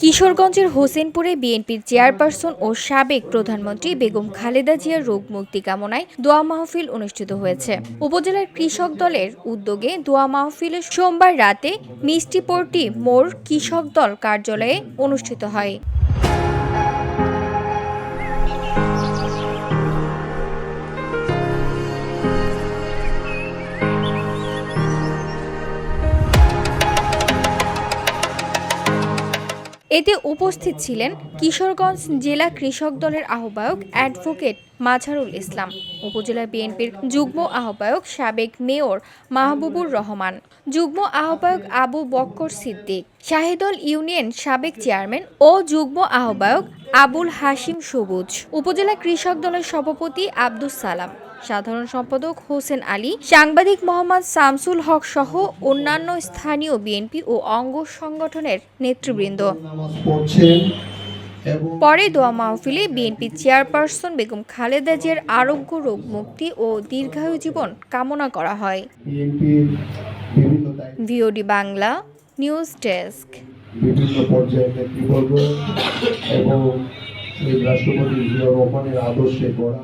কিশোরগঞ্জের হোসেনপুরে বিএনপির চেয়ারপারসন ও সাবেক প্রধানমন্ত্রী বেগম খালেদা জিয়ার রোগ মুক্তি কামনায় দোয়া মাহফিল অনুষ্ঠিত হয়েছে। উপজেলার কৃষক দলের উদ্যোগে দোয়া মাহফিল সোমবার রাতে মিষ্টিপট্টি মোড় কৃষক দল কার্যালয়ে অনুষ্ঠিত হয়। এতে উপস্থিত ছিলেন কিশোরগঞ্জ জেলা কৃষক দলের আহ্বায়ক অ্যাডভোকেট মাঝারুল ইসলাম। উপজেলা বিএনপির যুগ্ম আহ্বায়ক সাবেক মেয়র মাহবুবুর রহমান, যুগ্ম আহ্বায়ক আবু বক্কর সিদ্দিক, শাহিদল ইউনিয়ন সাবেক চেয়ারম্যান ও যুগ্ম আহ্বায়ক আবুল হাশিম সবুজ, উপজেলা কৃষক দলের সভাপতি আব্দুস সালাম, সাধারণ সম্পাদক হোসেন আলী, সাংবাদিক মোহাম্মদ শামসুল হক সহ অন্যান্য স্থানীয় বিএনপি ও অঙ্গ সংগঠনের নেতৃবৃন্দ। পরে দোয়া মাহফিলে বিএনপি চেয়ারপারসন বেগম খালেদা জিয়ার আরোগ্য রোগ মুক্তি ও দীর্ঘায়ু জীবন কামনা করা হয়। VOD Bangla news desk. বিভিন্ন পর্যায়ে নেতৃবর্গ এবং রাষ্ট্রপতি জিয়া রহমানের আদর্শে গড়া